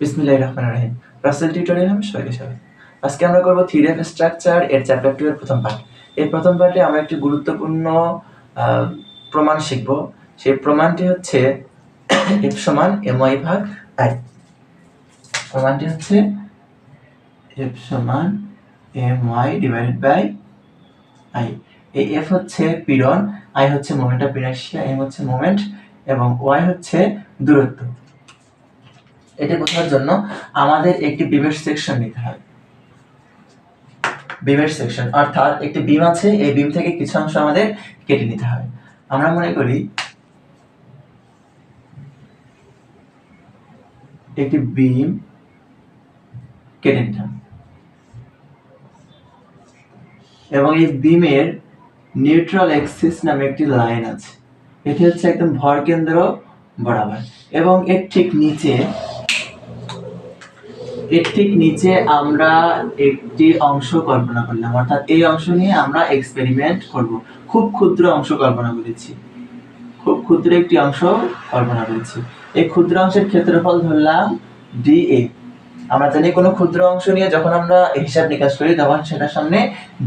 বিসমিল্লাহ রহমান রাহিম। রাসেল টিউটোরিয়াল আমি সবাইকে স্বাগত। আজকে আমরা করব থ্রি স্ট্রাকচার এর চ্যাপ্টার টু এর প্রথম পার্ট এই প্রথম পার্টে আমরা একটি গুরুত্বপূর্ণ প্রমাণ শিখব। সেই প্রমাণটি হচ্ছে এফ সমান এম ওয়াই ভাগ আই প্রমাণটি হচ্ছে এফ সমান M Y divided by I এই এফ হচ্ছে পীড়ন আই হচ্ছে মোমেন্ট অফ ইনার্শিয়া এম হচ্ছে মোমেন্ট এবং ওয়াই হচ্ছে দূরত্ব। এটা বোঝার জন্য আমাদের একটি বিমের সেকশন নিতে হবে বিমের সেকশন অর্থাৎ একটি বিম আছে, এই বিম থেকে কিছু অংশ আমাদের কেটে নিতে হবে। আমরা মনে করি একটি বিম কেটে নিলাম এবং এই বিমের নিউট্রাল এক্সিস নামে একটি লাইন আছে। এটি হচ্ছে একদম ভর কেন্দ্র বরাবর। এবং এর ঠিক নিচে এর ঠিক নিচে আমরা একটি অংশ কল্পনা করলাম, অর্থাৎ এই অংশ নিয়ে আমরা এক্সপেরিমেন্ট করব। খুব ক্ষুদ্র অংশ কল্পনা করেছি। খুব ক্ষুদ্র একটি অংশ কল্পনা করেছি। এই ক্ষুদ্র অংশের ক্ষেত্রফল ধরলাম ডি এ আমরা জানি কোনো ক্ষুদ্র অংশ নিয়ে যখন আমরা হিসাব নিকাশ করি, তখন সেটার সামনে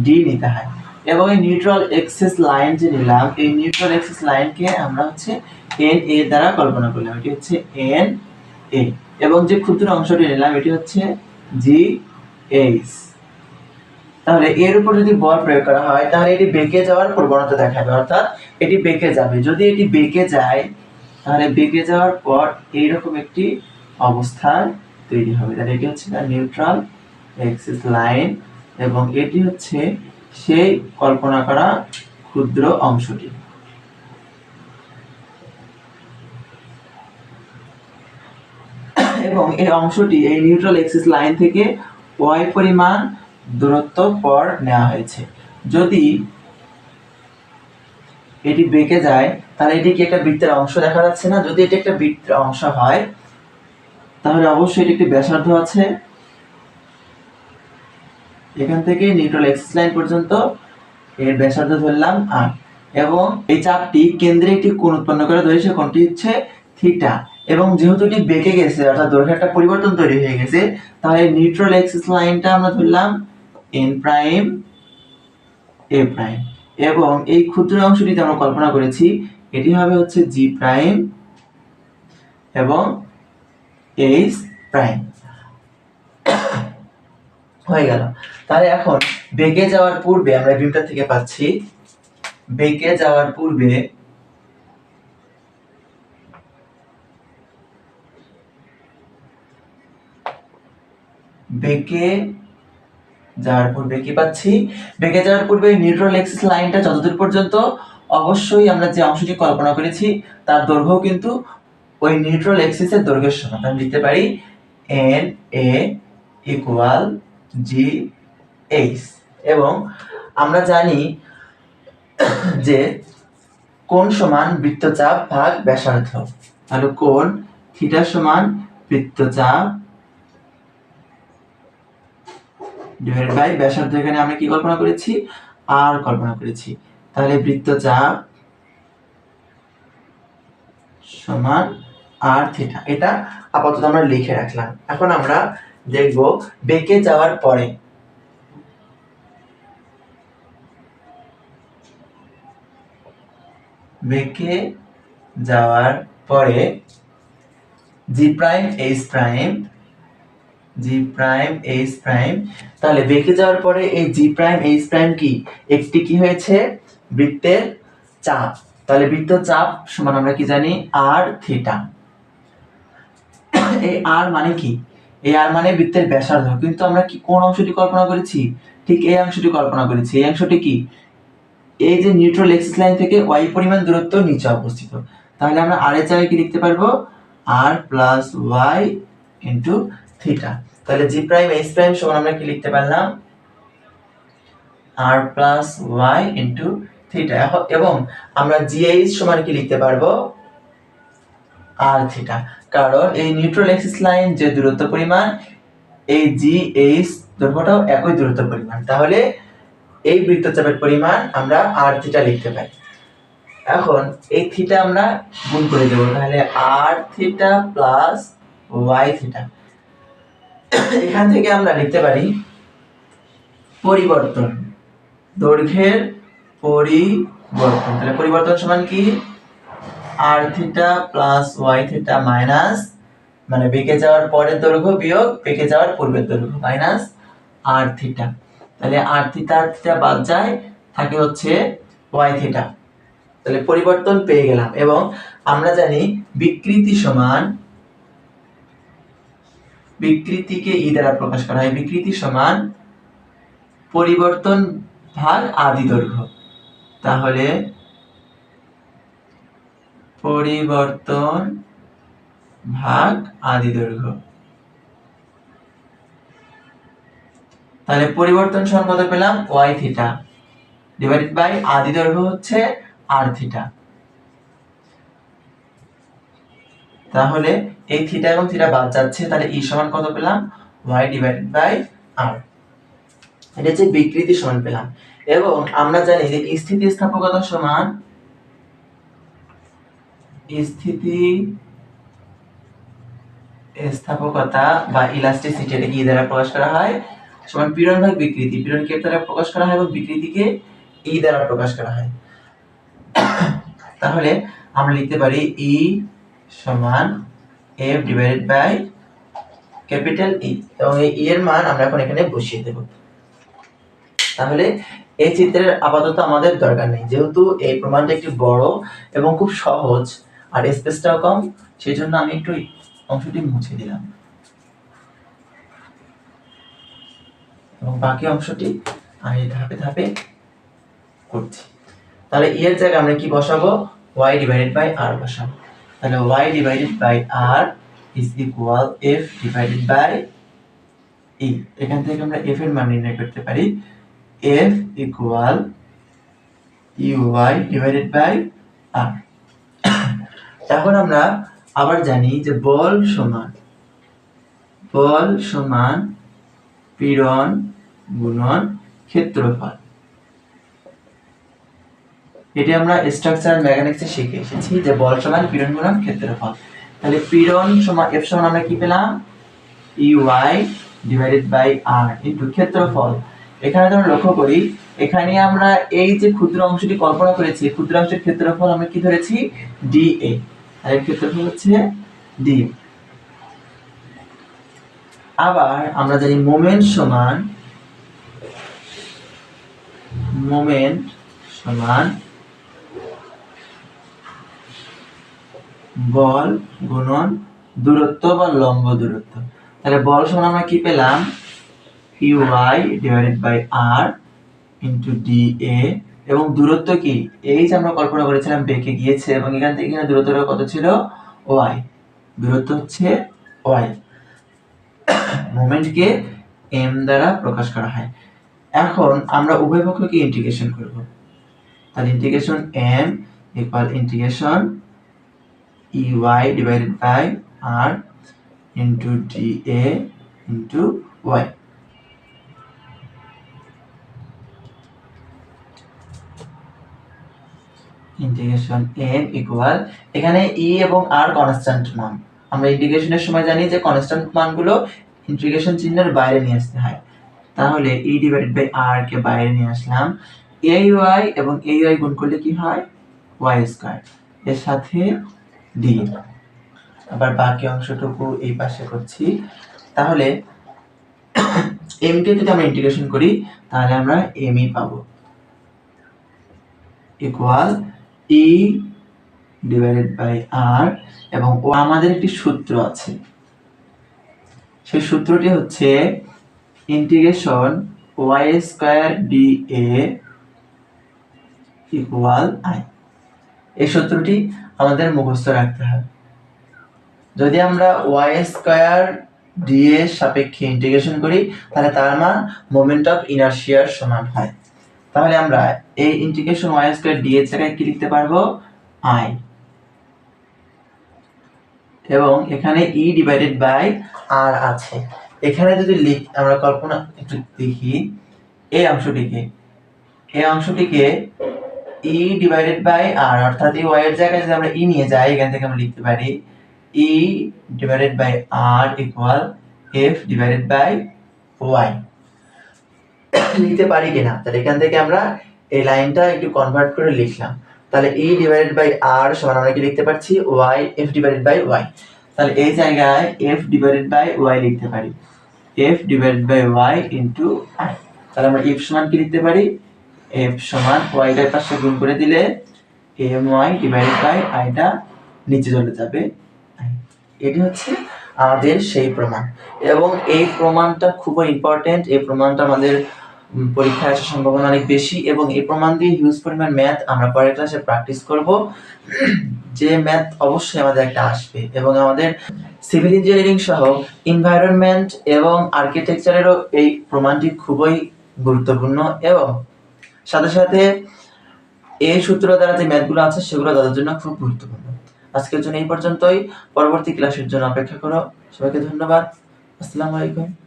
ডি নিতে হয়। এবং এই নিউট্রাল এক্সেস লাইন যে নিলাম, এই নিউট্রাল এক্সেস লাইনকে আমরা হচ্ছে এন এ দ্বারা কল্পনা করলাম। এটি হচ্ছে এন এ এবং যে ক্ষুদ্র অংশটি নিলাম, এটি হচ্ছে জি এইচ তাহলে এর উপর যদি বল প্রয়োগ করা হয়, তাহলে এটি বেঁকে যাওয়ার প্রবণতা দেখাবে। অর্থাৎ এটি বেঁকে যাবে। যদি এটি বেঁকে যায়, তাহলে বেঁকে যাওয়ার পর এইরকম একটি অবস্থান তৈরি হবে। তাহলে এটি হচ্ছে নিউট্রাল এক্সিস লাইন এবং এটি হচ্ছে সেই কল্পনা করা ক্ষুদ্র অংশটি। এবং এই অংশটি, এই নিউট্রাল এক্সিস লাইন থেকে ওয়াই পরিমাণ দূরত্ব পর নেওয়া হয়েছে। যদি এটি বেঁকে যায়, তাহলে এটি কি একটা বৃত্তের অংশ দেখা যাচ্ছে না? যদি এটি একটা বৃত্তের অংশ হয়, তাহলে অবশ্যই এটি একটি ব্যাসার্ধ আছে। এখান থেকে নিউট্রাল এক্সিস লাইন পর্যন্ত এর ব্যাসার্ধ ধরলাম আর এবং এই চাপটি কেন্দ্রে একটি কোণ উৎপন্ন করে ধরেছে কোণটি হচ্ছে থিটা এবং যেহেতু এটি বেঁকে গেছে, অর্থাৎ দৈর্ঘ্যে একটা পরিবর্তন তৈরি হয়ে গেছে, তাহলে নিউট্রাল এক্সিস লাইনটা আমরা ধরলাম এন প্রাইম এ প্রাইম এবং এই ক্ষুদ্র অংশটিতে আমরা কল্পনা করেছি, এটি হবে হচ্ছে জি প্রাইম এবং এইচ প্রাইম হয়ে গেল। তাহলে এখন বেঁকে যাওয়ার পূর্বে আমরা বিমটা থেকে পাচ্ছি, বেঁকে যাওয়ার পূর্বে বেঁকে যাওয়ার পূর্বে কি পাচ্ছি? বেঁকে যাওয়ার পূর্বে নিউট্রাল এক্সিস লাইনটা যতদূর পর্যন্ত, অবশ্যই আমরা যে অংশটি কল্পনা করেছি, তার দৈর্ঘ্য কিন্তু ওই নিউট্রাল এক্সিসের দৈর্ঘ্যের সমান। আমি লিখতে পারি N A equal G H এবং আমরা জানি যে কোণ সমান বৃত্তচাপ ভাগ ব্যাসার্ধ? তাহলে কোণ থিটা সমান বৃত্তচাপ ডিভাইডেড বাই ব্যাসার্ধ, এখানে আমরা কি কল্পনা করেছি? আর কল্পনা করেছি। তাহলে বৃত্তচাপ সমান আর থিটা এটা আপাতত আমরা লিখে রাখলাম। এখন আমরা দেখব বেঁকে যাওয়ার পরে বেঁকে যাওয়ার পরে G prime H prime G prime H prime তাহলে বেঁকে যাওয়ার পরে এই জি প্রাইম এইচ প্রাইম কি? একটি কি হয়েছে? বৃত্তের চাপ। তাহলে বৃত্ত চাপ সমান আমরা কি জানি? আর থিটা এই আর মানে কি? এই আর মানে বৃত্তের ব্যাসার্ধ। কিন্তু আমরা কি কোন অংশটি কল্পনা করেছি? ঠিক এই অংশটি কল্পনা করেছি। এই অংশটি কি? এই যে নিউট্রাল এক্সিস লাইন থেকে ওয়াই পরিমাণ দূরত্ব নিচে অবস্থিত। তাহলে আমরা আর এর জায়গায় কি লিখতে পারব? R plus Y into theta তাহলে জি প্রাইম এইচ প্রাইম সমান আমরা কি লিখতে পারলাম? R plus Y into theta এবং আমরা জি এইচ সমান কি লিখতে পারব? আর থিটা কারণ এই নিউট্রাল এক্সিস লাইন যে দূরত্ব পরিমাণ, এই জি এইচ দৈর্ঘ্যটাও একই দূরত্ব পরিমাণ। তাহলে এই বৃত্তচাপের পরিমাণ আমরা আর থিটা লিখতে পারি। এখন এই থিটা আমরা গুণ করে দেবো। তাহলে R theta plus Y theta এখান থেকে আমরা লিখতে পারি পরিবর্তন। দৈর্ঘ্যের পরিবর্তন। তাহলে পরিবর্তন সমান কি? R theta plus Y theta minus মানে বেঁকে যাওয়ার পরের দৈর্ঘ্য বিয়োগ বেঁকে যাওয়ার পূর্বের দৈর্ঘ্য মাইনাস আর থিটা তাহলে আর থিটা আর থিটা বাদ যায়, থাকে হচ্ছে ওয়াই থিটা তাহলে পরিবর্তন পেয়ে গেলাম এবং আমরা জানি বিকৃতি সমান বিকৃতিকে ই দ্বারা প্রকাশ করা হয়। বিকৃতি সমান পরিবর্তন ভাগ আদি দৈর্ঘ্য। তাহলে পরিবর্তন ভাগ আদি দৈর্ঘ্য। তাহলে পরিবর্তন সমান পেলাম ওয়াই থিটা ডিভাইডেড বাই আদি দৈর্ঘ্য হচ্ছে আর থিটা তাহলে এই থিটা এবং থিটা বাদ যাচ্ছে, তাহলে ই সমান কত পেলাম? ওয়াই ডিভাইডেড বাই আর এটা হচ্ছে বিকৃতি সমান পেলাম। এবং আমরা জানি যে স্থিতি স্থিতিস্থাপকতা সমান স্থিতি স্থাপকতা বা ইলাস্টিসিটি এটা কি দ্বারা প্রকাশ করা হয়, সমান পীড়ন ভাগ বিকৃতি। পীড়ন কে দ্বারা প্রকাশ করা হয় এবং বিকৃতিকে ই দ্বারা প্রকাশ করা হয়। তাহলে আমরা লিখতে পারি ই সমান F divided by capital E এবং এই ই এর মান আমরা এখন এখানে বসিয়ে দেব। তাহলে এই চিত্রের আপাতত আমাদের দরকার নেই। যেহেতু এই প্রমাণটা একটি বড় এবং খুব সহজ আর স্পেসটাও কম সেই জন্য আমি একটু অংশটি মুছে দিলাম। এবং বাকি অংশটি আমি ধাপে ধাপে করছি। তাহলে ই এর জায়গায় আমরা কি বসাবো? y ডিভাইডেড বাই r বসাবো। তাহলে y divided by r is equal f divided by e এখান থেকে আমরা f এর মান নির্ণয় করতে পারি। f equal uy divided by r এখন আমরা আবার জানি যে বল সমান বল সমান পীড়ন গুণন ক্ষেত্রফল। এটি আমরা স্ট্রাকচার মেকানিক্সে শিখে এসেছি যে বল সমান পীড়ন গুণন ক্ষেত্রফল। তাহলে পীড়ন সমান এফ সমান আমরা কি পেলাম? UI divided by R into ক্ষেত্রফল। এখানে আমরা লক্ষ্য করি, এখানে আমরা এই যে ক্ষুদ্র অংশটি কল্পনা করেছি, ক্ষুদ্র অংশের ক্ষেত্রফল আমরা কি ধরেছি? ডি এ আর ক্ষেত্রফল হচ্ছে ডি আবার আমরা জানি মোমেন্ট সমান মোমেন্ট সমান বল, গুণন, দূরত্ব বা লম্ব দূরত্ব। তাহলে বল সমান আমরা কি পেলাম? UI divided by R into D A এবং দূরত্ব কি? এই যে আমরা কল্পনা করেছিলাম বেঁকে গিয়েছে এবং এখান থেকে এখানে দূরত্বটা কত ছিল? ওয়াই দূরত্ব হচ্ছে ওয়াই মোমেন্টকে এম দ্বারা প্রকাশ করা হয়। এখন আমরা উভয় পক্ষকে ইন্টিগ্রেশন করব। তাহলে integration M equal integration UI divided by R into D A into Y integration M equal এখানে ই এবং আর কনস্ট্যান্ট মান। আমরা ইন্টিগ্রেশনের সময় জানি যে কনস্ট্যান্ট মানগুলো ইন্টিগ্রেশন চিহ্নের বাইরে নিয়ে আসতে হয়। তাহলে ই ডিভাইডেড বাই আর কে বাইরে নিয়ে আসলাম। এ ওয়াই এবং এ ওয়াই গুণ করলে কি হয়? ওয়াই স্কয়ার এর সাথে ডি। আবার বাকি অংশটুকু এই পাশে করছি। তাহলে এম কে যদি আমরা ইন্টিগ্রেশন করি, তাহলে আমরা পাবো। Equal E divided by R এবং ও আমাদের একটি সূত্র আছে। সেই সূত্রটি হচ্ছে integration Y square D A equal I এই সূত্রটি আমাদের মুখস্থ রাখতে হবে যদি আমরা ওয়াই স্কোয়ার ডি এর সাপেক্ষে ইন্টিগ্রেশন করি, তাহলে তার মান মোমেন্ট অফ ইনার্শিয়ার সমান হয়। তাহলে আমরা এই ইন্টিগ্রেশন ওয়াই স্কয়ার ডি এর জায়গায় কি লিখতে পারব? আই এবং এখানে ই ডিভাইডেড বাই আর আছে। এখানে যদি লিখ, আমরা কল্পনা একটু দেখি, এই অংশটিকে। এই অংশটিকে ই ডিভাইডেড বাই আর অর্থাৎ এই ওয়াই এর জায়গায় যদি আমরা ই নিয়ে যাই, এখান থেকে আমরা লিখতে পারি E divided by R equal F divided by Y লিখতে পারি কিনা? তাহলে এখান থেকে আমরা এই লাইনটা একটু কনভার্ট করে লিখলাম। তাহলে ই ডিভাইডেড বাই আর সমান আমরা কি লিখতে পারছি? Y F divided by Y তাহলে এই জায়গায় এফ ডিভাইডেড বাই ওয়াই লিখতে পারি। F divided by Y into I তাহলে আমরা এফ সমান কি লিখতে পারি? এফ সমান ওয়াইটার পাশে গুণ করে দিলে এম ওয়াই ডিভাইডেড বাই আইটা নিচে চলে যাবে। এটি হচ্ছে আমাদের সেই প্রমাণ। এবং এই প্রমাণটা খুবই ইম্পর্টেন্ট এই প্রমাণটা আমাদের পরীক্ষায় আসার সম্ভাবনা অনেক বেশি। এবং এই প্রমাণ দিয়ে হিউজ পরিমাণ ম্যাথ আমরা পরের ক্লাসে প্র্যাকটিস করব। যে ম্যাথ অবশ্যই আমাদের একটা আসবে। এবং আমাদের সিভিল ইঞ্জিনিয়ারিং সহ এনভায়রনমেন্ট এবং আর্কিটেকচারেরও এই প্রমাণটি খুবই গুরুত্বপূর্ণ। এবং সাথে সাথে এই সূত্র দ্বারা যে ম্যাথগুলো আছে, সেগুলো তাদের জন্য খুব গুরুত্বপূর্ণ। আজকের জন্য এই পর্যন্তই। পরবর্তী ক্লাসের জন্য অপেক্ষা করো। সবাইকে ধন্যবাদ। আসসালামু আলাইকুম।